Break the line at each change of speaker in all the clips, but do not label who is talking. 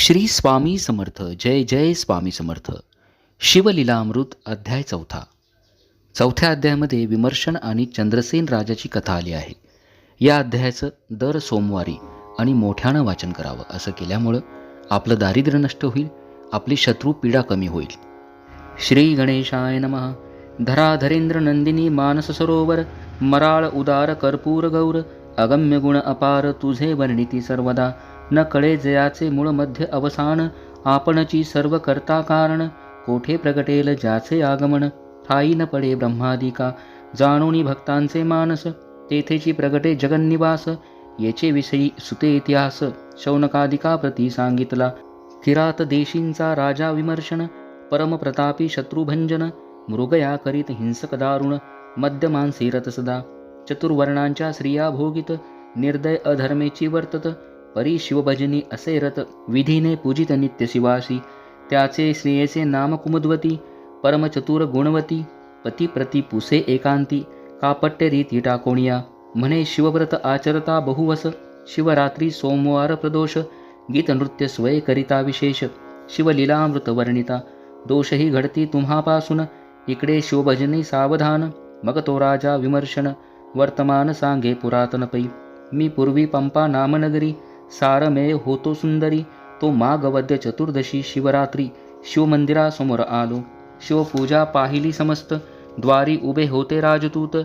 श्री स्वामी समर्थ जय जय स्वामी समर्थ. शिवलीलामृत अध्याय चौथा. चौथ्या अध्यायामध्ये विमर्शन आणि चंद्रसेन राजाची कथा आली आहे. या अध्यायाचं दर सोमवारी आणि मोठ्यानं वाचन करावं असं केल्यामुळं आपलं दारिद्र्य नष्ट होईल आपली शत्रू पीडा कमी होईल. श्री गणेशाय नमः. धराधरेंद्र नंदिनी मानस सरोवर. मराळ उदार कर्पूर गौर. अगम्य गुण अपार तुझे वर्णिती सर्वदा. न कळे जयाचे मूळ मध्य अवसान आपणची सर्व करता कारण. कोठे प्रगटेल ज्याचे आगमन? ठाई न पडे ब्रह्मादिका. जाणूनी भक्तांचे मानस. तेथेची प्रगटे जगन्निवास. येचे विषयी सुते इतिहास. शौनकादिका प्रती सांगितला. किरात देशींचा राजा विमर्शन. परमप्रतापी शत्रुभंजन. मृगया करीत हिंसक दारुण. मद्यमानसी रत सदा. चतुर्वर्णांच्या स्त्रिया भोगित. निर्दय अधर्मेची वर्तत. परी शिवभजनी असे रत विधीने पूजित नित्य शिवासी त्याचे स्नेहेचे नाम कुमुद्वती परमचतुर गुणवती पती प्रति पुसे एकांती कापट्य रीती टाकोणिया म्हणे शिवव्रत आचरता बहुवस शिवरात्री सोमवार प्रदोष गीत नृत्य स्वय करिता विशेष शिवलीलामृत वर्णिता दोषही घडती तुम्हापासून इकडे शिवभजनी सावधान मग तो राजा विमर्शन वर्तमान सांगे पुरातन पै मी पूर्वी पंपा नामनगरी सारमेय होतो सुंदरी तो मागवद्य चतुर्दशी शिवरात्री शिवमंदिरासमोर आलो. शिवपूजा पाहिली समस्त द्वारी उभे होते राजदूत.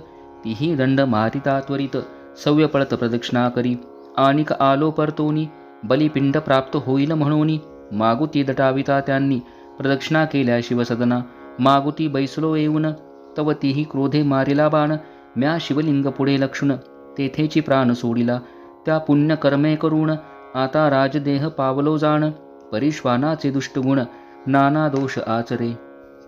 तीही दंड मारिता त्वरित सव्य पळत प्रदक्षिणा करी. आणिक आलो परतोनी बलिपिंड प्राप्त होईल म्हणून. मागुती दटाविता त्यांनी प्रदक्षिणा केल्या शिवसदना. मागुती बैसलो येऊन तव तीही क्रोधे मारिला बाण. म्या शिवलिंग पुढे लक्षुण तेथेची प्राण सोडिला. त्या पुण्यकर्मे करून आता राजदेह पावलो जाण परिश्वानाचे दुष्टगुण नाना दोष आचरे.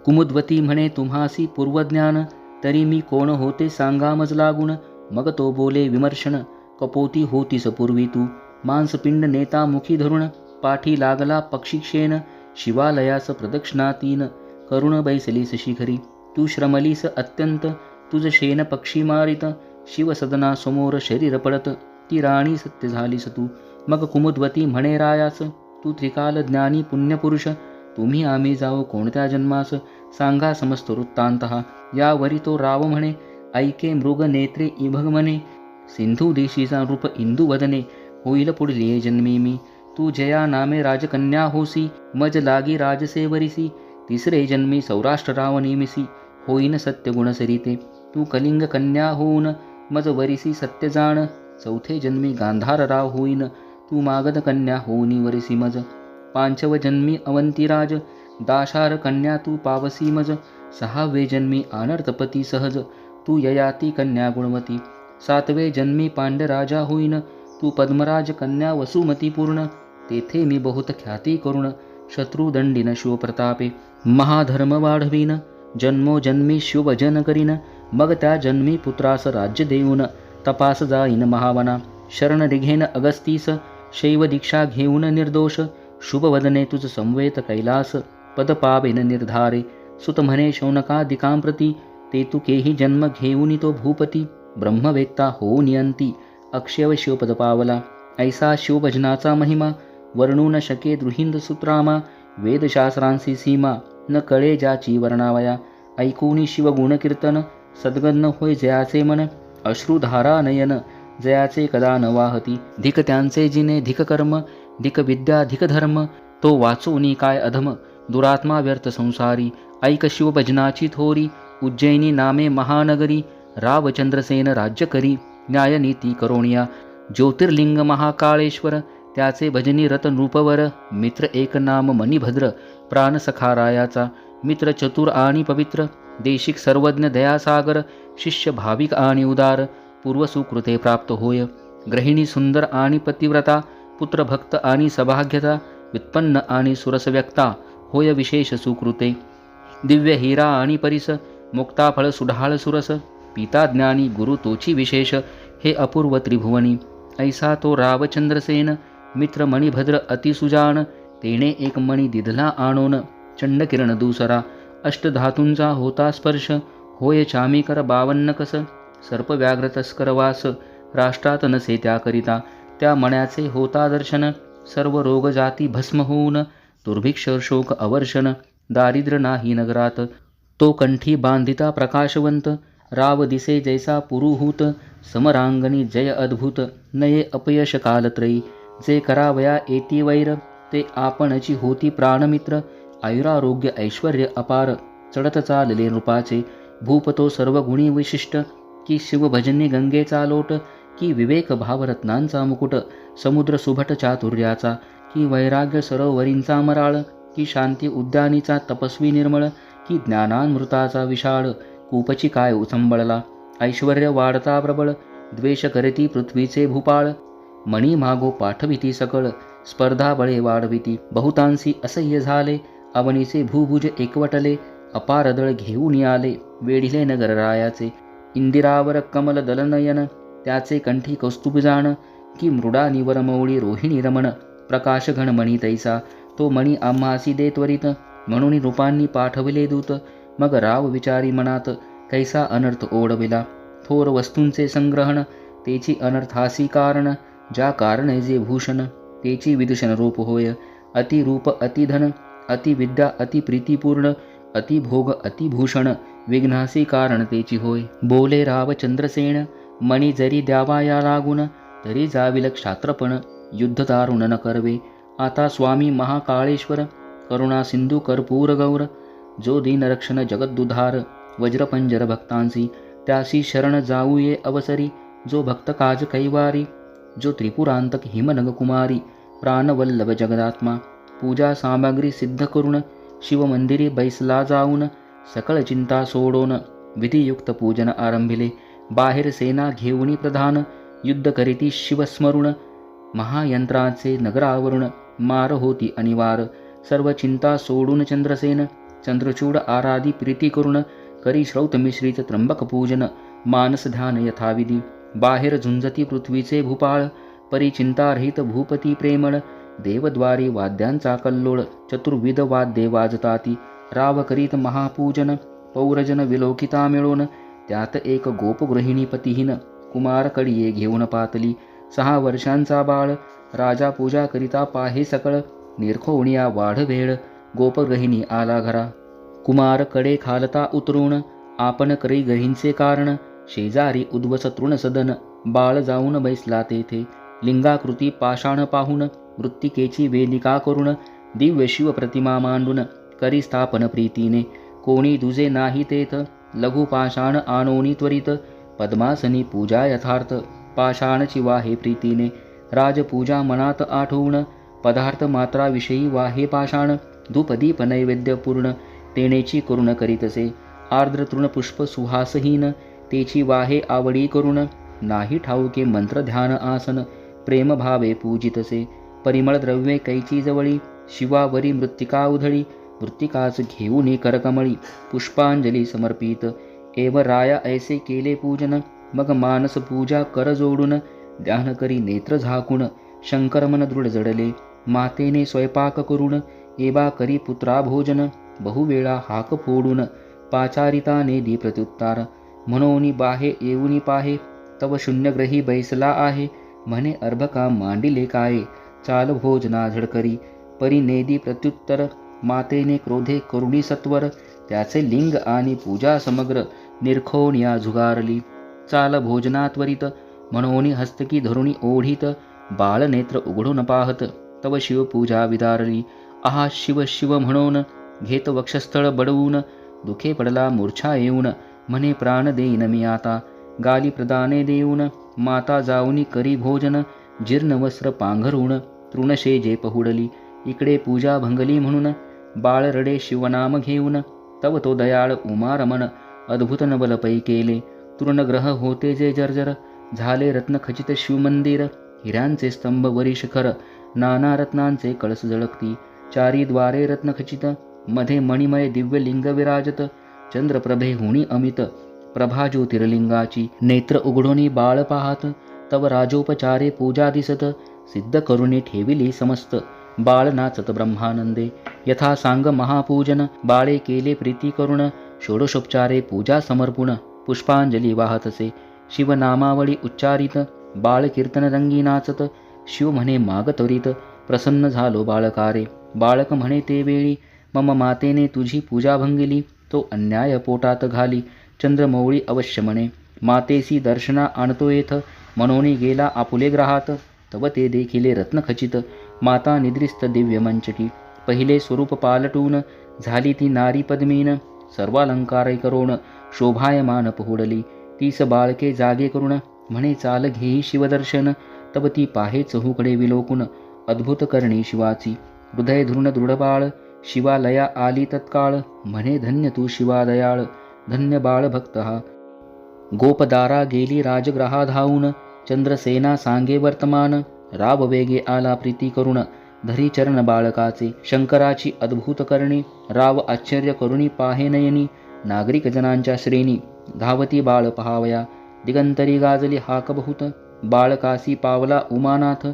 कुमुद्वती म्हणे तुम्हासी पूर्वज्ञान तरी मी कोण होते सांगा मजला गुण मग तो बोले विमर्शन कपोती होतीस पूर्वी तू. मांसपिंड नेता मुखी धरुण पाठी लागला पक्षिक्षेन शिवालयास प्रदक्षिणातीन करुण बैसलीस शिखरी. तू श्रमलीस अत्यंत तुझ शेन पक्षी मारित शिवसदना समोर शरीर पडत. ती राणी सत्य झालीस तू. मग कुमुद्वती म्हणे रायास तू त्रिकाल ज्ञानी पुण्यपुरुष तुम्ही आम्ही जाओ कोणत्या जन्मास? सांगा समस्त वृत्तांत. यावरी तो राव म्हणे ऐके मृग नेत्रे इभग म्हणे सिंधू देशीचा रूप इंदू वदने होईल पुढले जन्मी मी. तू जया नामे राजकन्या होसी मज लागी राजसेवरिसी तिसरे जन्मी सौराष्ट्र राव नेमिसी होईन सत्य गुणसरिते तू कलिंग कन्या होऊन मज वरिसी सत्य जाण चौथे जन्मी गांधार राव होईन. तू मागध कन्या होऊनी वरिसी पांचव जन्मी अवंतीराज. दाशार कन्या तू पावसी मज सहावे जन्मी आनर्तपती सहज. तू ययाती कन्या गुणवती. सातवे जन्मी पांडराजा होईन. तू पद्मराज कन्या वसुमती पूर्ण तेथे मी बहुत ख्याती करुण. शत्रुदंडिन शिवप्रतापे. महाधर्म वाढवीन. जन्मोजन्मी शिवभजन करीन. मग त्या जन्मी पुत्रास राज्य देऊन. तपास जाईन महावना। शरण निघेन अगस्तीस। शैव दीक्षा घेऊन निर्दोष। शुभवदने तुझ संवेत कैलास। पद पावेन निर्धारे। सुत म्हणे शौनकादिकांप्रती ते तू केही जन्म घेऊन तो भूपती। ब्रह्मवेत्ता हो नियंती अक्षयव शिवपद पावला। ऐसा शिवभजनाचा महिमा। वर्णू न शके द्रुहिंद सुत्रामा। वेदशास्त्रांसी सीमा। न कळे ज्याची वर्णावया। ऐकूनी शिवगुणकीर्तन। सद्गन्न होय जयाचे मन। अश्रुधारा नयन जयाचे कदा न वाहती धिक त्यांचे जिने धिक कर्म धिक विद्या धिक धर्म तो वाचूनी काय अधम दुरात्मा व्यर्थ संसारी ऐक शिवभजनाची थोरी उज्जैनी नामे महानगरी रावचंद्रसेन राज्य करी न्यायनीती करोणिया ज्योतिर्लिंग महाकाळेश्वर त्याचे भजनी रत नृपवर मित्र एक नाम मणिभद्र प्राणसखारायाचा मित्र चतुर आणि पवित्र देशिक सर्वज्ञ दयासागर शिष्य भाविक आणि उदार पूर्वसुकृते प्राप्त होय. गृहिणी सुंदर आणि पतिव्रता पुत्रभक्त आणि सभाग्यता व्युत्पन्न आणि सुरसव्यक्ता होय विशेष सुकृते. दिव्य हिरा आणि परिस मुक्ताफळ सुढाळ सुरस पिता ज्ञानी गुरु तोची विशेष हे अपूर्व त्रिभुवनी. ऐसा तो रावचंद्रसेन मित्र मणिभद्र अतिसुजान तेने एक मणी दिधला आणोन चंडकिरण दुसरा अष्टधातूंचा होता स्पर्श. होय चामीकर बावन्न कस सर्पव्याघ्र तस्कर वास. राष्ट्रात नसे त्याकरिता. त्या मण्याचे होता दर्शन. सर्व रोग जाती भस्म होऊन. दुर्भिक्ष शोक अवर्षण. दारिद्र्य नाही नगरात. तो कंठी बांधिता प्रकाशवंत. राव दिसे जैसा पुरुहूत. समरांगणी जय अद्भुत. नये अपयश कालत्रयी. जे करावया एती वैर. ते आपणची होती प्राणमित्र. आयुरारोग्य ऐश्वर अपार चढत चालले नृपाचे भूपतो सर्व गुणी विशिष्ट की शिवभजनी गंगेचा लोट की विवेक भावरत्नांचा मुकुट समुद्र सुभट चातुर्याचा की वैराग्य सरोवरींचा मराळ की शांती उद्यानीचा तपस्वी निर्मळ की ज्ञानामृताचा विशाळ कूपची काय उचंबळला ऐश्वर्य वाढता प्रबळ द्वेष करती पृथ्वीचे भूपाळ मणी मागो पाठविती सकळ स्पर्धा बळे वाढविती बहुतांशी असह्य झाले अवनीचे भूभुज एकवटले अपारदळ घेऊन आले वेढिले नगररायाचे इंदिरावर कमल दलनयन त्याचे कंठी कौस्तुभ जाण की मृडा निवर मौळी रोहिणी रमण. प्रकाश घन मणी तैसा तो मणी आम्हासी दे त्वरित म्हणून रूपांनी पाठविले दूत. मग राव विचारी मनात कैसा अनर्थ ओढविला? थोर वस्तूंचे संग्रहण तेची अनर्थासी कारण ज्या कारणे जे भूषण तेची विदूषण रूप होय. अतिरूप अतिधन अतिविद्या अतिप्रीतीपूर्ण अतिभोग अतिभूषण विघ्नासी कारण तेची होय. बोले राव चंद्रसेन मणी जरी द्यावा या लागून तरी जाविल क्षात्रपण युद्ध दारुण न करवे. आता स्वामी महाकाळेश्वर करुणा सिंधू कर्पूर गौर जो दीनरक्षण जगद्दुधार वज्रपंजर भक्तांसी त्यासी शरण जाऊये अवसरी जो भक्त काज कैवारी जो त्रिपुरांतक हिमनग कुमारी प्राणवल्लभ जगदात्मा पूजा सामग्री सिद्ध करून शिवमंदिरी बैसला जाऊन सकळ चिंता सोडून विधियुक्त पूजन आरंभिले बाहेर सेना घेऊनी प्रधान युद्ध करीती शिवस्मरुण महायंत्राचे नगरावरुण मार होती अनिवार सर्व चिंता सोडून चंद्रसेन चंद्रचूड आराधी प्रीती करुण करी श्रौत मिश्रित त्र्यंबक पूजन मानस ध्यान यथाविधी बाहेर झुंजती पृथ्वीचे भूपाळ परी चिंतारहित भूपती प्रेमळ देवद्वारी वाद्यांचा कल्लोळ चतुर्विध वाद्ये वाजताती. राव करीत महापूजन पौरजन विलोकिता मिळून त्यात एक गोपगृहिणीपतीहीन कुमार कडिये घेऊन पातली. सहा वर्षांचा बाळ राजा पूजा करिता पाहे सकळ निरखोनिया वाढ भेळ गोपगृहिणी आला घरा. कुमारकडे खालता उतरून आपण करी गहींचे कारण शेजारी उद्वस तृण सदन बाळ जाऊन बैसला तेथे. लिंगाकृती पाषाण पाहून मृत्तिकेची वेदिका करून दिव्य शिव प्रतिमा मांडून करी स्थापन प्रीतीने. कोणी दुजे नाही तेथ लघुपाषाण आणोनी त्वरित. पद्मासनी पूजा यथार्थ पाषाणची वाहे प्रीतीने. राजपूजा मनात आठवून पदार्थ मात्राविषयी वाहे पाषाण धूपदीप नैवेद्य पूर्ण तेनेची करुण करीतसे आर्द्र तृणपुष्प सुहासहीन. तेची वाहे आवडी करून नाही ठाऊके मंत्र ध्यान आसन प्रेमभावे पूजितसे. परिमळ द्रव्ये कैची जवळी शिवावरी मृत्तिका उधळी मृत्तिकाच घेऊन करकमळी पुष्पांजली समर्पित. एव राया ऐसे केले पूजन मग मानस पूजा कर जोडून ध्यान करी नेत्र झाकून शंकरमन दृढ जडले मातेने स्वयंपाक करून एबा करी पुत्रा भोजन बहुवेळा हाक फोडून पाचारिताने दी प्रत्युत्तार. म्हणून बाहे येऊनी पाहे तव शून्यग्रही बैसला आहे म्हणे अर्भका मांडिले काय. चाल भोजना झडकरी परी नेदी प्रत्युत्तर मातेने क्रोधे करुणी सत्वर त्याचे लिंग आणि पूजा समग्र निरखोनिया झुगारली चाल भोजना त्वरित मनोनी हस्तकी धरुणी ओढीत बाळनेत्र उघडून पाहत तव शिवपूजा विदारली. आहा शिव शिव म्हणून घेत वक्षस्थळ बडवून दुखे पडला मूर्छा येऊन म्हणे प्राण देईन मी आता. गाली प्रदाने देऊन माता जाऊनी करी भोजन जीर्ण वस्त्र तृणशे तृणशेजे पहुडली. इकडे पूजा भंगली म्हणून बाळ रडे शिवनाम घेऊन तव तो दयाळ उमारमण अद्भुत नबल पै केले. तृणग्रह होते जे जर्जर झाले रत्नखचित शिवमंदिर हिऱ्यांचे स्तंभ वरी शिखर नाना रत्नांचे कळस झळकती. चारी द्वारे रत्नखचित मध्ये मणिमय दिव्य लिंग विराजत चंद्रप्रभे हुणी अमित प्रभा ज्योतिर्लिंगाची. नेत्र उघडोनी बाळ पाहत तव राजोपचारे पूजा दिसत सिद्ध करुणी ठेविली समस्त. बाळ नाचत ब्रह्मानंदे. यथा सांग महापूजन बाळे केले प्रीती करुण. षोडशोपचारे पूजा समर्पुण. पुष्पांजली वाहतसे. शिवनामावळी उच्चारित. बाळ कीर्तन रंगी नाचत. शिव म्हणे माग त्वरित. प्रसन्न झालो बाळकारे. बाळक म्हणे ते वेळी. मम मातेने तुझी पूजा भंगिली. तो अन्याय पोटात घाली. चंद्रमौळी अवश्य म्हणे. मातेसी दर्शना आणतो येथ. मनोनी गेला आपुले ग्रहात. तव ते देखिले रत्नखचित माता निद्रिस्त दिव्य मंचकी. पहिले स्वरूप पालटून झाली ती नारी पद्मीन सर्वालंकार करोण शोभायमान पहुडली. तीस बाळके जागे करुण म्हणे चाल घेई शिवदर्शन. तव ती पाहे चहूकडे विलोकुन अद्भुत करणी शिवाची. हृदय धृण दृढबाळ शिवालया आली तत्काळ. म्हणे धन्य तू शिवादयाळ धन्य बाळ भक्त हा. गोपदारा गेली राजग्रहा धावून चंद्रसेना सांगे वर्तमान राब वेगे आला प्रीती करुण धरी चरण बाळकाचे शंकराची अद्भुत करणी राव आश्चर्य करुणी पाहे नयनी नागरिक जनांच्या श्रेणी धावती बाळ पहावया दिगंतरी गाजली हाक बहुत बाळकासी पावला उमानाथ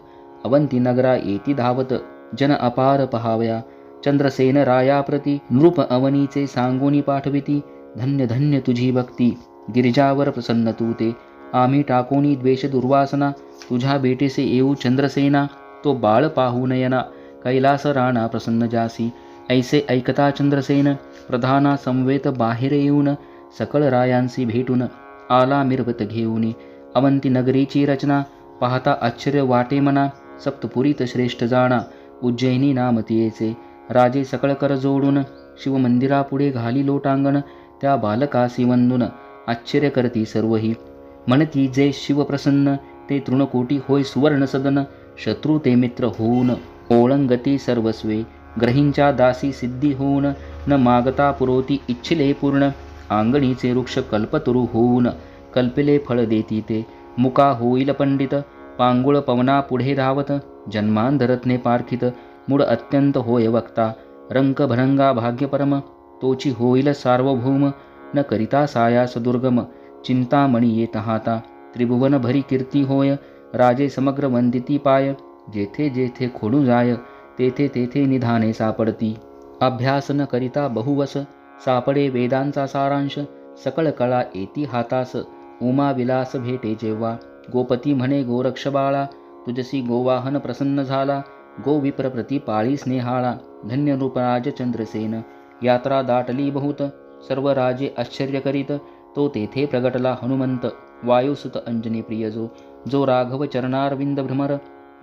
अवंती नगरा येती धावत जन अपार पहावया चंद्रसेन रायाप्रती नृप अवनीचे सांगोनी पाठविती धन्य धन्य तुझी भक्ती गिरिजावर प्रसन्न तू ते आम्ही टाकोनी द्वेष दुर्वासना तुझ्या बेटीसे येऊ चंद्रसेना तो बाळ पाहू नयना कैलास राणा प्रसन्न जासी ऐसे ऐकता चंद्रसेन प्रधाना समवेत बाहेर येऊन सकळ रायांसी भेटून आला मिरवत घेऊन अवंती नगरीची रचना पाहता आश्चर्य वाटे मना सप्तपुरीत श्रेष्ठ जाणा उज्जैनी नामतीयेचे राजे सकळ कर जोडून शिवमंदिरापुढे घाली लोटांगण त्या बालकासी वंदून आश्चर्य करती सर्वही म्हणती जे शिवप्रसन्न ते तृणकोटी होय सुवर्ण सदन शत्रू ते मित्र होऊन ओळंगती सर्वस्वे ग्रहींच्या दासी सिद्धी होऊन न मागता पुरवती इच्छिले पूर्ण आंगणीचे वृक्ष कल्पतरू होऊन कल्पिले फळ देती ते मुका होईल पंडित पांगुळ पवना पुढे धावत जन्मांधरत्ने पार्थित मूळ अत्यंत होय वक्ता रंक भरंगा भाग्यपरम तोची होईल सार्वभौम न करिता सायास दुर्गम चिंतामणी येत आहाता त्रिभुवन भरी कीर्ती होय। राजे समग्र वंदिती पाय। जेथे जेथे खोडू जाय। तेथे तेथे निधाने सापडती। अभ्यास न करिता बहुवस। सापडे वेदांचा सारांश। सकळ कळा येती हातास। उमा विलास भेटे जेव्हा। गोपती म्हणे गोरक्ष बाळा तुझसी गोवाहन प्रसन्न झाला। गो प्रति पाळी स्नेहाळा। धन्य चंद्रसेन यात्रा दाटली बहुत। सर्व राजे आश्चर्य करीत। तो तेथे प्रगटला हनुमंत वायुसुत अंजनी प्रिय जो जो राघव चरणारविंद भ्रमर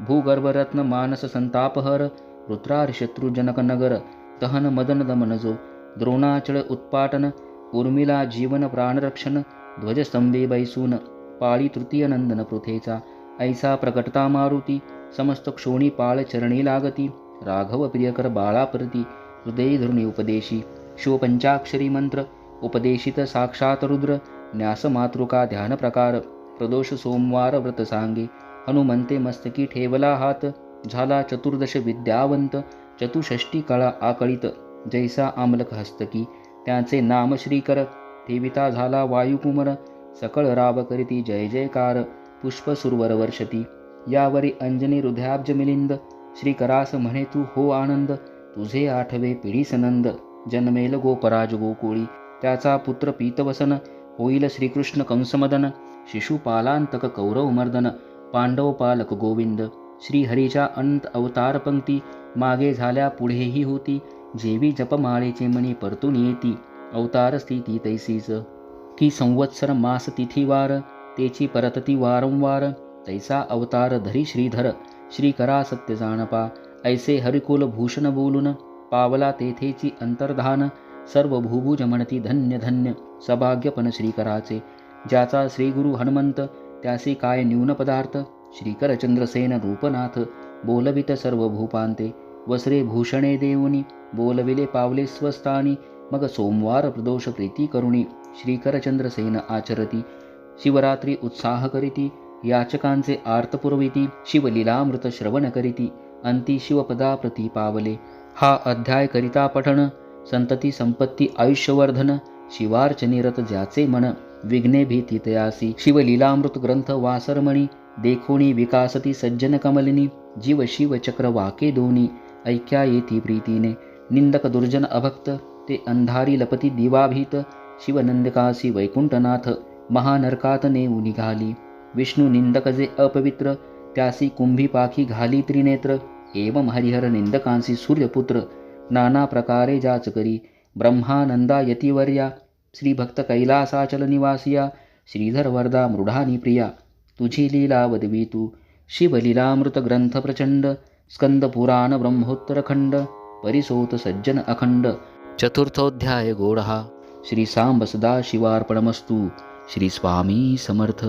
भूगर्भरत्न मानस संतापहर रुद्रार शत्रुजनक नगर दहन मदन दमन जो द्रोणाचळ उत्पाटन उर्मिला जीवन प्राणरक्षण ध्वजस्तंभे बैसून पाळी तृतीय नंदन पृथेचा ऐसा प्रकटता मारुती समस्त क्षोणी पाळ चरणी लागती राघव प्रियकर बाळाप्रती हृदय धरुणी उपदेशी शिवपंचाक्षरी मंत्र उपदेशित साक्षात रुद्र न्यास मातृका ध्यान प्रकार प्रदोष सोमवार व्रत सांगे हनुमंते मस्तकी ठेवला हात झाला चतुर्दश विद्यावंत चतुषष्टी कळा आकळीत जैसा आमलक हस्तकी त्यांचे नाम श्रीकर ठेविता झाला वायुकुमर सकळ राव करीती जय जयकार पुष्प सुरवर वर्षती यावरी अंजनी हृदयाब्ज मिलिंद श्रीकरास म्हणे तू हो आनंद तुझे आठवे पिढी सनंद जन्मेल गोपराज गोकुळी त्याचा पुत्र पीतवसन होईल श्रीकृष्ण कंसमदन शिशुपालांतक कौरव मर्दन पांडव पालक गोविंद श्रीहरीच्या अंत अवतार पंक्ती मागे झाल्या पुढेही होती जेवी जपमाळेचे मणी परतून येती अवतार स्थिती तैसीच. की संवत्सर मास तिथीवार तेची परतती वारंवार तैसा अवतार धरी श्रीधर श्रीकरा सत्य जाणपा ऐसे हरिकुल भूषण बोलून पावला तेथेची अंतर्धान सर्व भूभुज म्हणती धन्य धन्य सभाग्यपण श्रीकराचे ज्याचा श्रीगुरु हनुमंत त्यासी काय न्यून पदार्थ? श्रीकरचंद्रसेन रूपनाथ बोलवित सर्व भूपांते वसरे भूषणे देऊनी बोलविले पावले स्वस्तानी मग सोमवार प्रदोष प्रीती करुणी श्रीकरचंद्रसेन आचरती शिवरात्री उत्साह करीती याचकांचे आर्तपुरविती शिवलीलामृत श्रवण करीती अंती शिवपदा प्रती पावले हा अध्याय करिता पठण संतती संपत्ती आयुष्यवर्धन शिवार्चनिरत ज्याचे मन विघ्ने भीती तयासी शिवलीलामृत ग्रंथ वासरमणी देखोणी विकासती सज्जन कमलिनी जीव शिव चक्र वाके दोनी ऐक्या येती प्रीतीने निंदक दुर्जन अभक्त ते अंधारी लपती दिवाभीत शिवनंदकासी वैकुंठनाथ महानरकात नेऊ निघाली विष्णू निंदक जे अपवित्र त्यासी कुंभी पाखी घाली त्रिनेत्र एवं हरिहर निंदकांसी सूर्यपुत्र नाना प्रकारे जाच करी. ब्रह्मानंदा यतिवर्या श्रीभक्त कैलासाचल निवासिया श्रीधर वरदा मृढानी प्रिया. तुझी लीला वदवी तू. शिवलीलामृत ग्रंथ प्रचंड स्कंद पुराण ब्रह्मोत्तरखंड परिसोत सज्जन अखंड. चतुर्थोध्याय गोडहा. श्री सांब सदा शिवार्पणमस्तू. श्री स्वामी समर्थ.